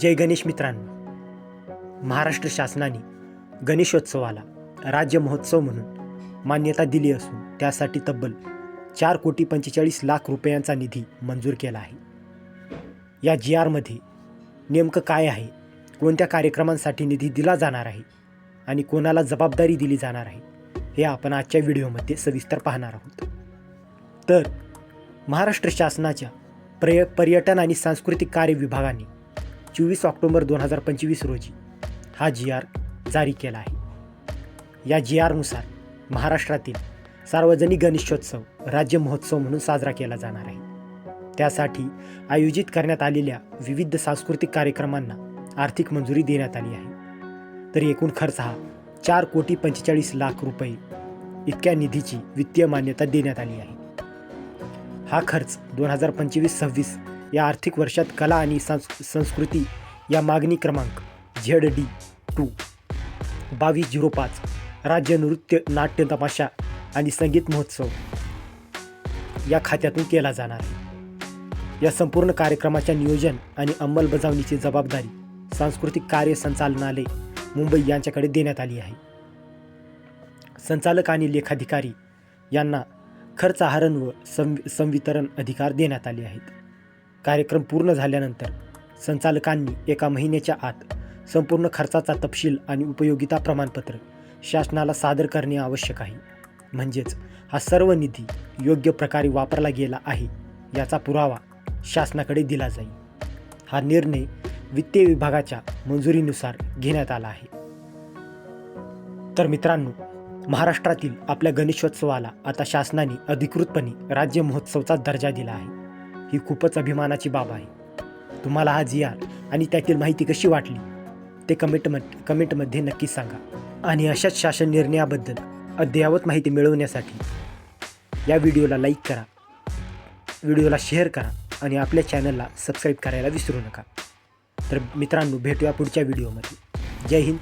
जय गणेश मित्रांनो. महाराष्ट्र शासनाने गणेशोत्सवाला राज्य महोत्सव म्हणून मान्यता दिली असून त्यासाठी तब्बल चार कोटी पंचेचाळीस लाख रुपयांचा निधी मंजूर केला आहे. या जी आरमध्ये नेमकं काय आहे? कोणत्या कार्यक्रमांसाठी निधी दिला जाणार आहे? आणि कोणाला जबाबदारी दिली जाणार आहे? हे आपण आजच्या व्हिडिओमध्ये सविस्तर पाहणार आहोत. तर महाराष्ट्र शासनाच्या प्रय पर्यटन आणि सांस्कृतिक कार्य विभागाने चोवीस ऑक्टोबर दोन हजार पंचवीस रोजी हा जी आर जारी केला आहे. या जी आरनुसार महाराष्ट्रातील सार्वजनिक गणेशोत्सव राज्य महोत्सव म्हणून साजरा केला जाणार आहे. त्यासाठी आयोजित करण्यात आलेल्या विविध सांस्कृतिक कार्यक्रमांना आर्थिक मंजुरी देण्यात आली आहे. तर एकूण खर्च हा चार कोटी पंचेचाळीस लाख रुपये इतक्या निधीची वित्तीय मान्यता देण्यात आली आहे. हा खर्च दोन हजार पंचवीस सव्वीस या आर्थिक वर्षात कला आणि संस् संस्कृती या मागणी क्रमांक झेड डी टू. बावीस झिरो पाच. राज्य नृत्य नाट्य तमाशा आणि संगीत महोत्सव या खात्यातून केला जाणार. आहे या संपूर्ण कार्यक्रमाच्या नियोजन आणि अंमलबजावणीची जबाबदारी सांस्कृतिक कार्य संचालनालय मुंबई यांच्याकडे देण्यात आली आहे. संचालक आणि लेखाधिकारी यांना खर्च आहरण व सं संवितरण अधिकार देण्यात आले आहेत. कार्यक्रम पूर्ण झाल्यानंतर संचालकांनी एका महिन्याच्या आत संपूर्ण खर्चाचा तपशील आणि उपयोगिता प्रमाणपत्र शासनाला सादर करणे आवश्यक आहे. म्हणजेच हा सर्व निधी योग्य प्रकारे वापरला गेला आहे याचा पुरावा शासनाकडे दिला जाईल. हा निर्णय वित्तीय विभागाच्या मंजुरीनुसार घेण्यात आला आहे. तर मित्रांनो महाराष्ट्रातील आपल्या गणेशोत्सवाला आता शासनाने अधिकृतपणे राज्य महोत्सवचा दर्जा दिला आहे. ही खूपच अभिमानाची बाब आहे. तुम्हाला हा जी आर आणि त्यातील माहिती कशी वाटली ते कमेंटमध्ये कमेंटमध्ये नक्की सांगा. आणि अशाच शासन निर्णयाबद्दल अद्ययावत माहिती मिळवण्यासाठी या व्हिडिओला लाईक करा. व्हिडिओला शेअर करा आणि आपल्या चॅनलला सबस्क्राईब करायला विसरू नका. तर मित्रांनो भेटूया पुढच्या व्हिडिओमध्ये जय हिंद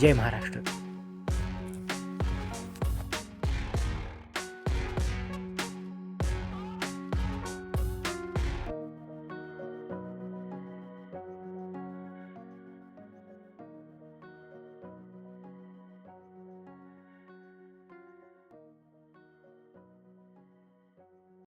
जय महाराष्ट्र.